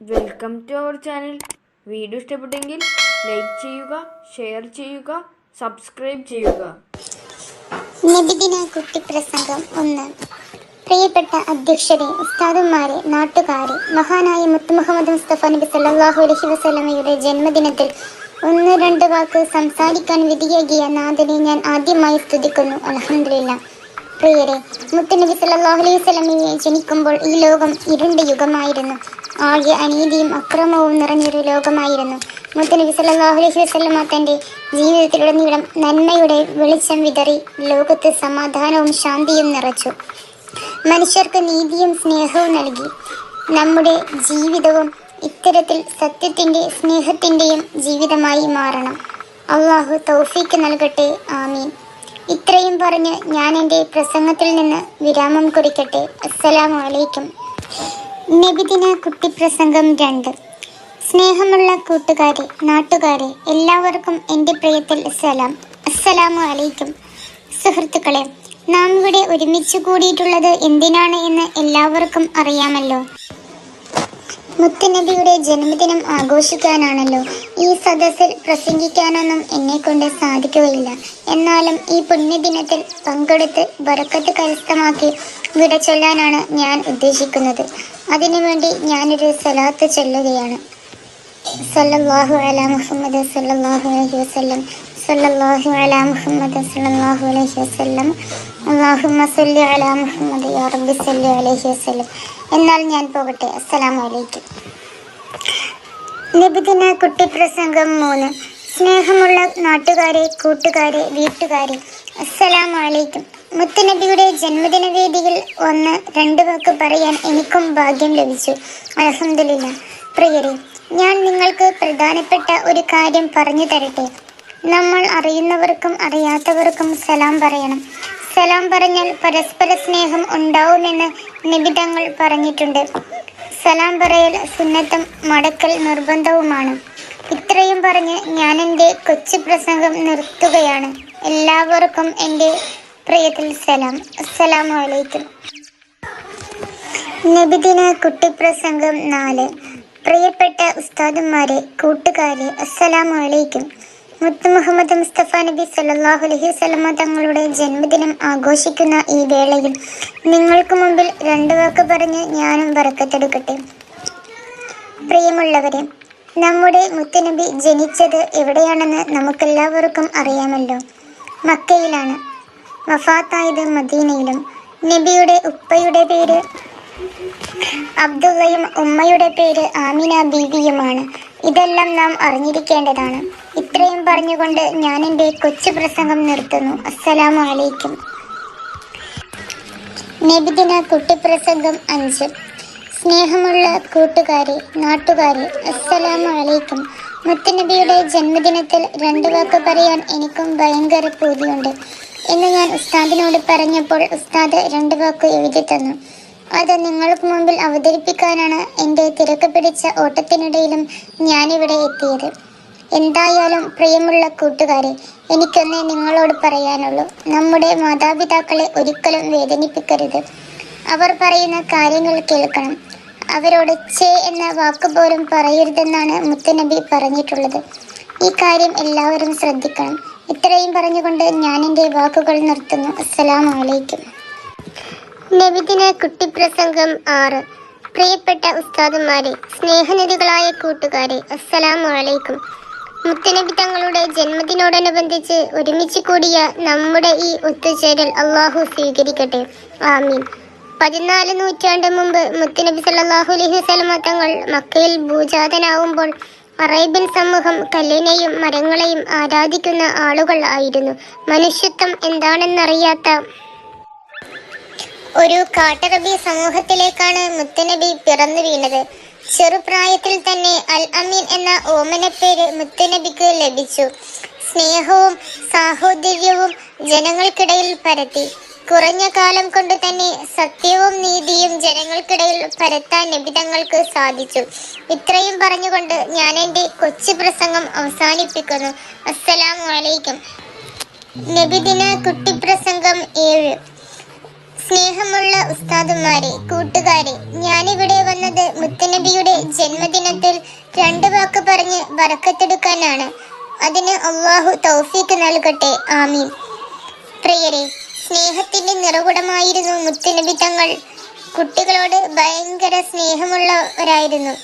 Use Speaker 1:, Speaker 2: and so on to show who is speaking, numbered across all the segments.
Speaker 1: Welcome to our channel video ഇഷ്ടപ്പെട്ടെങ്കിൽ like ചെയ്യുക share ചെയ്യുക സബ്സ്ക്രൈബ് ചെയ്യുക.
Speaker 2: നബിദിന കുട്ടിപ്രസംഗം ഒന്ന്. പ്രിയപ്പെട്ട അധ്യക്ഷരെ ഉസ്താദന്മാരെ നാട്ടുകാരെ മഹാനായ മുത്തു മുഹമ്മദ് മുസ്തഫ നബി സല്ലാഹു അലഹി വസ്ലമയുടെ ജന്മദിനത്തിൽ ഒന്ന് രണ്ട് വാക്ക് സംസാരിക്കാൻ വിധിയേകിയ നാഥനെ ഞാൻ ആദ്യമായി സ്തുതിക്കുന്നു. അലഹമില്ല പ്രിയരെ മുത്തുനബി സല്ലാഹു അലൈഹി സ്വലമയെ ജനിക്കുമ്പോൾ ഈ ലോകം ഇരുണ്ട യുഗമായിരുന്നു. ആകെ അനീതിയും അക്രമവും നിറഞ്ഞൊരു ലോകമായിരുന്നു. മുത്തനബി സല്ലാഹു അലൈഹി വസല്ലമ തന്റെ ജീവിതത്തിലുടനീളം നന്മയുടെ വെളിച്ചം വിതറി ലോകത്ത് സമാധാനവും ശാന്തിയും നിറച്ചു. മനുഷ്യർക്ക് നീതിയും സ്നേഹവും നൽകി. നമ്മുടെ ജീവിതവും ഇത്തരത്തിൽ സത്യത്തിന്റെ സ്നേഹത്തിന്റെയും ജീവിതമായി മാറണം. അള്ളാഹു തൗഫീക്ക് നൽകട്ടെ. ആമീൻ. ഇത്രയും പറഞ്ഞ് ഞാൻ എന്റെ പ്രസംഗത്തിൽ നിന്ന് വിരാമം കുറിക്കട്ടെ. അസ്സലാമു അലൈക്കും. നബിദിന കുട്ടിപ്രസംഗം രണ്ട്. സ്നേഹമുള്ള കൂട്ടുകാരെ നാട്ടുകാരെ എല്ലാവർക്കും എന്റെ പ്രിയത്തിൽ സലാം. അസ്സലാമു അലൈക്കും. സുഹൃത്തുക്കളെ നാം ഇവിടെ ഒരുമിച്ച് കൂടിയിട്ടുള്ളത് എന്തിനാണ് എന്ന് എല്ലാവർക്കും അറിയാമല്ലോ. മുത്തുനബിയുടെ ജന്മദിനം ആഘോഷിക്കാനാണല്ലോ ഈ സദസ്സിൽ പ്രസംഗിക്കാനൊന്നും എന്നെ കൊണ്ട് സാധിക്കുകയില്ല. എന്നാലും ഈ പുണ്യദിനത്തിൽ പങ്കെടുത്ത് ബറക്കത്ത് കരസ്ഥമാക്കി വിട ചൊല്ലാനാണ് ഞാൻ ഉദ്ദേശിക്കുന്നത്. അതിനുവേണ്ടി ഞാനൊരു സലാത്ത് ചൊല്ലുകയാണ്. സല്ലല്ലാഹു അലാ മുഹമ്മദ് സല്ലല്ലാഹു അലൈഹി വസല്ലം. സല്ലല്ലാഹു അലാ മുഹമ്മദ് സല്ലല്ലാഹു അലൈഹി വസല്ലം. അല്ലാഹുമ്മ സല്ലി അലാ മുഹമ്മദ് യാ റബ്ബി സല്ലി അലൈഹി വസല്ലം. എന്നാൽ ഞാൻ പോകട്ടെ. അസ്സലാമു അലൈക്കും. നബിദിന കുട്ടിപ്രസംഗം മൂന്ന്. സ്നേഹമുള്ള നാട്ടുകാരെ കൂട്ടുകാരെ വീട്ടുകാരെ. അസ്സലാമു അലൈക്കും മുത്തുനബിയുടെ ജന്മദിന വേദിയിൽ ഒന്ന് രണ്ട് വാക്ക് പറയാൻ എനിക്കും ഭാഗ്യം ലഭിച്ചു. അലഹമില്ല പ്രിയരെ ഞാൻ നിങ്ങൾക്ക് പ്രധാനപ്പെട്ട ഒരു കാര്യം പറഞ്ഞു തരട്ടെ. നമ്മൾ അറിയുന്നവർക്കും അറിയാത്തവർക്കും സലാം പറയണം. സലാം പറഞ്ഞാൽ പരസ്പര സ്നേഹം ഉണ്ടാവുമെന്ന് നിബിധങ്ങൾ പറഞ്ഞിട്ടുണ്ട്. സലാം പറയൽ സുന്നത്തും മടക്കൽ നിർബന്ധവുമാണ്. ഇത്രയും പറഞ്ഞ് ഞാനെന്റെ കൊച്ചു പ്രസംഗം നിർത്തുകയാണ്. എല്ലാവർക്കും എന്റെ പ്രിയത്തിൽ സലാം. അസ്സലാമു അലൈക്കും നബിദിന കുട്ടിപ്രസംഗം നാല്. പ്രിയപ്പെട്ട ഉസ്താദന്മാരെ കൂട്ടുകാരെ അസ്സലാമു അലൈക്കും മുത്ത് മുഹമ്മദ് മുസ്തഫ നബി സല്ലാഹു അലഹി വസല്ലമ തങ്ങളുടെ ജന്മദിനം ആഘോഷിക്കുന്ന ഈ വേളയിൽ നിങ്ങൾക്ക് മുമ്പിൽ രണ്ടു വാക്ക് പറഞ്ഞ് ഞാനും വറക്കത്തെടുക്കട്ടെ. പ്രിയമുള്ളവരെ നമ്മുടെ മുത്തനബി ജനിച്ചത് എവിടെയാണെന്ന് നമുക്കെല്ലാവർക്കും അറിയാമല്ലോ. മക്കയിലാണ്. വഫാത്തായത് മദീനയിലും. നബിയുടെ ഉപ്പയുടെ പേര് അബ്ദുള്ളയും ഉമ്മയുടെ പേര് ആമിന ബീവിയുമാണ്. ഇതെല്ലാം നാം അറിഞ്ഞിരിക്കേണ്ടതാണ്. ഇത്രയും പറഞ്ഞുകൊണ്ട് ഞാൻ എന്റെ കൊച്ചു പ്രസംഗം നിർത്തുന്നു. അസ്സലാമു അലൈക്കും. നബിദിന കുട്ടിപ്രസംഗം അഞ്ച്. സ്നേഹമുള്ള കൂട്ടുകാരെ നാട്ടുകാരെ അസ്സലാമു അലൈക്കും. മുത്തുനബിയുടെ ജന്മദിനത്തിൽ രണ്ടു വാക്ക് പറയാൻ എനിക്കും ഭയങ്കര പൂതിയുണ്ട് എന്ന് ഞാൻ ഉസ്താദിനോട് പറഞ്ഞപ്പോൾ ഉസ്താദ് രണ്ടു വാക്ക് എഴുതി തന്നു. അത് നിങ്ങൾക്ക് മുമ്പിൽ അവതരിപ്പിക്കാനാണ് എന്റെ തിരക്ക് പിടിച്ച ഓട്ടത്തിനിടയിലും ഞാനിവിടെ എത്തിയത്. എന്തായാലും പ്രിയമുള്ള കൂട്ടുകാരെ എനിക്കൊന്നേ നിങ്ങളോട് പറയാനുള്ളൂ. നമ്മുടെ മാതാപിതാക്കളെ ഒരിക്കലും വേദനിപ്പിക്കരുത്. അവർ പറയുന്ന കാര്യങ്ങൾ കേൾക്കണം. അവരോട് ചേ എന്ന വാക്ക് പോലും പറയരുതെന്നാണ് മുത്തനബി പറഞ്ഞിട്ടുള്ളത്. ഈ കാര്യം എല്ലാവരും ശ്രദ്ധിക്കണം. ഇത്രയും പറഞ്ഞുകൊണ്ട് ഞാൻ എന്റെ വാക്കുകൾ നിർത്തുന്നു. അസ്സലാം വലൈക്കും നബിദിന കുട്ടിപ്രസംഗം ആറ്. പ്രിയപ്പെട്ട ഉസ്താദുമാരെ സ്നേഹനിധികളായ കൂട്ടുകാരെ അസ്സലാമു അലൈക്കും മുത്തനബി തങ്ങളുടെ ജന്മദിനോടനുബന്ധിച്ച് ഒരുമിച്ച് കൂടിയ നമ്മുടെ ഈ ഒത്തുചേരൽ അള്ളാഹു സ്വീകരിക്കട്ടെ. ആമീൻ. പതിനാല് നൂറ്റാണ്ട് മുമ്പ് മുത്തനബി സല്ലാഹു അലൈഹി വസല്ലമ തങ്ങൾ മക്കയിൽ ഭൂജാതനാവുമ്പോൾ അറേബ്യൻ സമൂഹം കല്ലിനെയും മരങ്ങളെയും ആരാധിക്കുന്ന ആളുകൾ ആയിരുന്നു. മനുഷ്യത്വം എന്താണെന്നറിയാത്ത ഒരു കാട്ടറബി സമൂഹത്തിലേക്കാണ് മുത്തനബി പിറന്നു വീണത്. ചെറുപ്രായത്തിൽ തന്നെ അൽ അമീൻ എന്ന ഓമനപ്പേര് മുത്തനബിക്ക് ലഭിച്ചു. സ്നേഹവും സാഹോദര്യവും ജനങ്ങൾക്കിടയിൽ പരത്തി. കുറഞ്ഞ കാലം കൊണ്ട് തന്നെ സത്യവും നീതിയും ജനങ്ങൾക്കിടയിൽ പരത്താൻ നിബിതങ്ങൾക്ക് സാധിച്ചു. ഇത്രയും പറഞ്ഞുകൊണ്ട് ഞാൻ എന്റെ കൊച്ചു പ്രസംഗം അവസാനിപ്പിക്കുന്നു. അസ്സലാമു അലൈക്കും. നബിദിന കുട്ടിപ്രസംഗം ഏഴ്. സ്നേഹമുള്ള ഉസ്താദുമാരെ കൂട്ടുകാരെ ഞാനിവിടെ വന്നത് മുത്തനബിയുടെ ജന്മദിനത്തിൽ രണ്ട് വാക്ക് പറഞ്ഞ് വറക്കത്തെടുക്കാനാണ്. അതിന് അള്ളാഹു തൗഫീക്ക് നൽകട്ടെ. ആമീൻ. പ്രിയരെ സ്നേഹത്തിന്റെ നിറകുടമായിരുന്നു മുത്തുനബി തങ്ങൾ. കുട്ടികളോട് ഭയങ്കര സ്നേഹമുള്ളവരായിരുന്നു.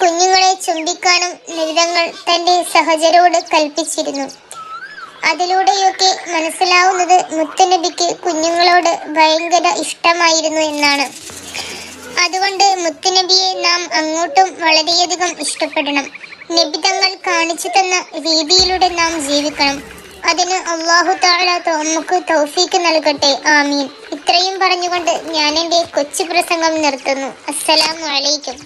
Speaker 2: കുഞ്ഞുങ്ങളെ ചുംബിക്കാനും നിരതങ്ങൾ തന്റെ സഹചരോട് കൽപ്പിച്ചിരുന്നു. അതിലൂടെയൊക്കെ മനസ്സിലാവുന്നത് മുത്തുനബിക്ക് കുഞ്ഞുങ്ങളോട് ഭയങ്കര ഇഷ്ടമായിരുന്നു എന്നാണ്. അതുകൊണ്ട് മുത്തുനബിയെ നാം അങ്ങോട്ടും വളരെയധികം ഇഷ്ടപ്പെടണം. നബി തങ്ങൾ കാണിച്ചു തന്ന രീതിയിലൂടെ നാം ജീവിക്കണം. അതിന് അള്ളാഹു താല നമുക്ക് തൗഫീക്ക് നൽകട്ടെ. ആമീൻ. ഇത്രയും പറഞ്ഞുകൊണ്ട് ഞാൻ എന്റെ കൊച്ചു പ്രസംഗം നിർത്തുന്നു. അസ്സലാമു വലൈക്കും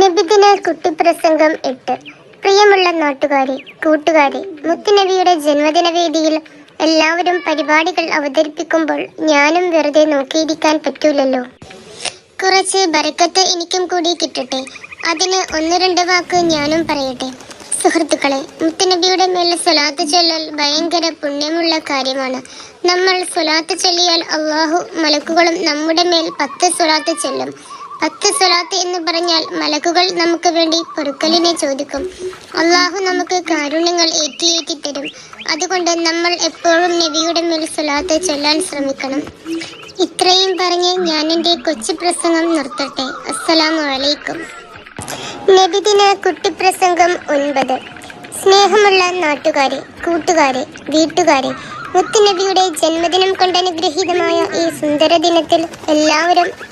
Speaker 2: നബിദിന കുട്ടിപ്രസംഗം എട്ട്. പ്രിയമുള്ള നാട്ടുകാരെ കൂട്ടുകാരെ മുത്തുനബിയുടെ ജന്മദിന വേദിയിൽ എല്ലാവരും പരിപാടികൾ അവതരിപ്പിക്കുമ്പോൾ ഞാനും വെറുതെ നോക്കിയിരിക്കാൻ പറ്റൂലല്ലോ. കുറച്ച് ബരക്കത്ത് എനിക്കും കൂടി കിട്ടട്ടെ. അതിന് ഒന്ന് രണ്ട് വാക്ക് ഞാനും പറയട്ടെ. സുഹൃത്തുക്കളെ മുത്തനബിയുടെ മേൽ സ്വലാത്ത് ചൊല്ലൽ ഭയങ്കര പുണ്യമുള്ള കാര്യമാണ്. നമ്മൾ സ്വലാത്ത് ചൊല്ലിയാൽ അള്ളാഹു മലക്കുകളും നമ്മുടെ മേൽ പത്ത് സ്വലാത്ത് ചൊല്ലും. പത്ത് സ്വലാത്ത് എന്ന് പറഞ്ഞാൽ മലക്കുകൾ നമുക്ക് വേണ്ടി പൊറുക്കലിനെ ചോദിക്കും. അള്ളാഹു നമുക്ക് കാരുണ്യങ്ങൾ ഏറ്റിയേറ്റി തരും. അതുകൊണ്ട് നമ്മൾ എപ്പോഴും നബിയുടെ മേൽ സ്വലാത്ത് ചൊല്ലാൻ ശ്രമിക്കണം. ഇത്രയും പറഞ്ഞ് ഞാൻ എന്റെ കൊച്ചു പ്രസംഗം നിർത്തട്ടെ. അസ്സലാമു അലൈക്കും. നബിദിന കുട്ടിപ്രസംഗം ഒൻപത്. സ്നേഹമുള്ള നാട്ടുകാരെ കൂട്ടുകാരെ വീട്ടുകാരെ മുത്തുനബിയുടെ ജന്മദിനം കൊണ്ടനുഗ്രഹീതമായ ഈ സുന്ദര ദിനത്തിൽ എല്ലാവരും